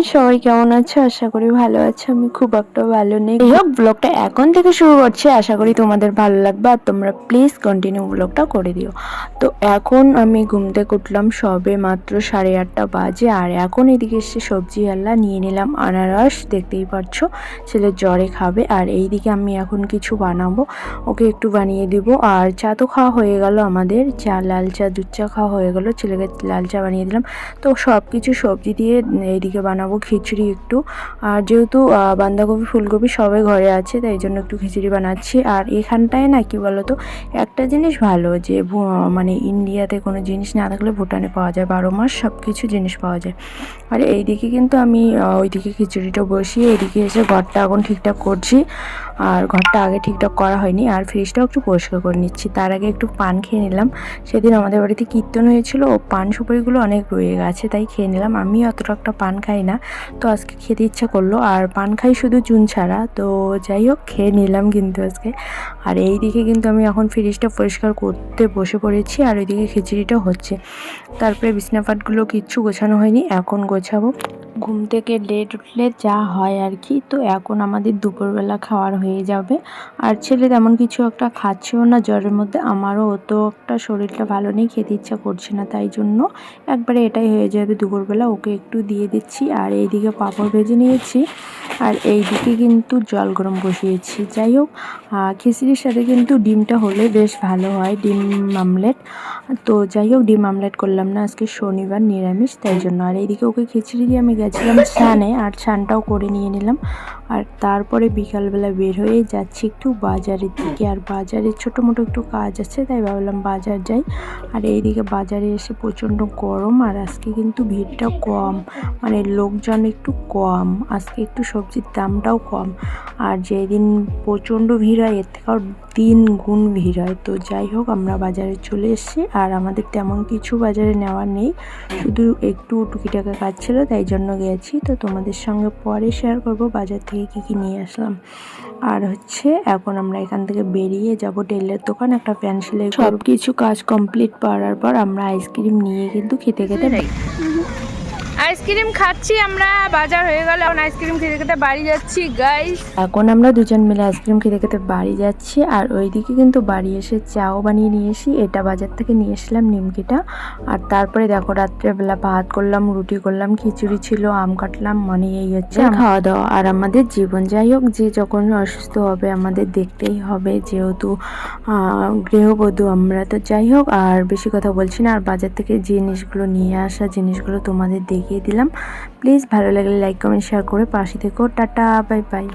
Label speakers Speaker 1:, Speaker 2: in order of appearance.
Speaker 1: সবাই কেমন আছো? আশা করি ভালো আছো। আমি খুব একটা ভালো নেই। যাই হোক ব্লগটা এখন থেকে শুরু করছি। আশা করি তোমাদের ভালো লাগবে। আর তোমরা প্লিজ কন্টিনিউ ব্লগটা করে দিও। তো এখন আমি ঘুম থেকে উঠলাম সবে মাত্র সাড়ে আটটা বাজে। আর এখন এদিকে এসে সবজি আল্লাহ নিয়ে নিলাম। আনারস, দেখতেই পাচ্ছ ছেলে জ্বরে খাবে। আর এইদিকে আমি এখন কিছু বানাবো। ওকে একটু বানিয়ে দিব। আর চা তো খাওয়া হয়ে গেল আমাদের। চা, লাল চা, দুধ চা খাওয়া হয়ে গেল। ছেলেকে লাল চা বানিয়ে দিলাম। তো সব কিছু সবজি দিয়ে এইদিকে বানাবো। খিচুড়ি একটু। আর যেহেতু বাঁধাকপি, ফুলকপি সবাই ঘরে আছে, তাই জন্য একটু খিচুড়ি বানাচ্ছি। আর এখানটায় না, কি বলতো, একটা জিনিস ভালো যে মানে ইন্ডিয়াতে কোনো জিনিস না থাকলে ভুটানে পাওয়া যায়, বারো মাস সব কিছু জিনিস পাওয়া যায়। আর এইদিকে কিন্তু আমি ওইদিকে খিচুড়িটা বসিয়ে এদিকে এসে ঘরটা এখন ঠিকঠাক করছি। আর ঘরটা আগে ঠিকঠাক করা হয়নি, আর ফ্রিজটাও একটু পরিষ্কার করে নিচ্ছি। তার আগে একটু পান খেয়ে নিলাম। সেদিন আমাদের বাড়িতে কীর্তন হয়েছিল, ও পান সুপারিগুলো অনেক রয়ে গেছে, তাই খেয়ে নিলাম। আমি অতটা একটা পান খাই না। তো আজকে খেতে ইচ্ছা করল। আর পান খাই শুধু চুন ছাড়া। তো যাই হোক, খেয়ে নিলাম কিন্তু আজকে। আর এই দিকে কিন্তু আমি এখন ফ্রিজটা পরিষ্কার করতে বসে পড়েছি। আর ওইদিকে খিচুড়িটা হচ্ছে। তারপরে বিছনাপাটগুলো কিচ্ছু গোছানো হয়নি। এখন গোছাবো। ঘুম থেকে লেট উঠলে যা হয় আর কি, তো এখন আমাদের দুপুরবেলা খাওয়ার হয়ে যাবে। আর ছেলে তেমন কিছু একটা খাচ্ছেও না, জ্বরের মধ্যে আমারও অত একটা শরীরটা ভালো নেই, খেতে ইচ্ছা করছে না তাই জন্য। একবারে এটাই হয়ে যাবে দুপুরবেলা, ওকে একটু দিয়ে দিচ্ছি। আর এইদিকে পাঁপড় ভেজে নিয়েছি। আর এই দিকে কিন্তু জল গরম বসিয়েছি। যাই হোক খিচুড়ির সাথে কিন্তু ডিমটা হলে বেশ ভালো হয়, ডিম আমলেট। তো যাই হোক, ডিম আমলেট করলাম না, আজকে শনিবার নিরামিষ, তাই জন্য। আর এইদিকে ওকে খিচুড়ি দিয়ে আমি গেছিলাম স্নানে আর স্নানটাও করে নিয়ে নিলাম। আর তারপরে বিকালবেলা বের হয়ে যাচ্ছি একটু বাজারের দিকে। আর বাজারে ছোটো মোটো একটু কাজ আছে, তাই ভাবলাম বাজার যাই। আর এইদিকে বাজারে এসে প্রচণ্ড গরম, আর আজকে কিন্তু ভিড়টা কম। মানে লোকজন একটু কম, আজকে একটু সবজির দামটাও কম। আর যেদিন প্রচণ্ড ভিড় হয় এর থেকেও তিন গুণ ভিড় হয়। তো যাই হোক আমরা বাজারে চলে এসেছি আর আমাদের তেমন কিছু বাজারে নেওয়ার নেই। শুধু একটু টুকিটাকা কাজ ছিল তাই জন্য গেছি। তো তোমাদের সঙ্গে পরে শেয়ার করব বাজার থেকে কী কী নিয়ে আসলাম। আর হচ্ছে এখন আমরা এখান থেকে বেরিয়ে যাব টেলের দোকান। একটা প্যান্ট সেলাই সব কিছু কাজ কমপ্লিট করার পর আমরা আইসক্রিম নিয়ে কিন্তু খেতে খেতে
Speaker 2: আইসক্রিম খাচ্ছি আমরা বাজার হয়ে গেল এখন আইসক্রিম খেতে খেতে বাড়ি যাচ্ছি গাইস
Speaker 1: এখন আমরা দুজন মিলে আইসক্রিম খেতে খেতে বাড়ি যাচ্ছি আর ওইদিকে কিন্তু বাড়ি এসে চাও বানিয়ে নিয়ে এসি এটা বাজার থেকে নিয়ে এসলাম নিমকিটা। আর তারপরে দেখো রাত্রেবেলা ভাত করলাম রুটি করলাম খিচুড়ি ছিল আম কাটলাম মানে এই হচ্ছে খাওয়া দাওয়া আর আমাদের জীবন যাই হোক যে যখন অসুস্থ হবে আমাদের দেখতেই হবে যেহেতু গৃহবধূ আমরা তো যাই হোক আর বেশি কথা বলছি না আর বাজার থেকে জিনিসগুলো নিয়ে আসা জিনিসগুলো তোমাদের দেখিয়ে দিলাম। প্লিজ ভালো লাগলে লাইক কমেন্ট শেয়ার করে পাশে থেকো। Tata bye bye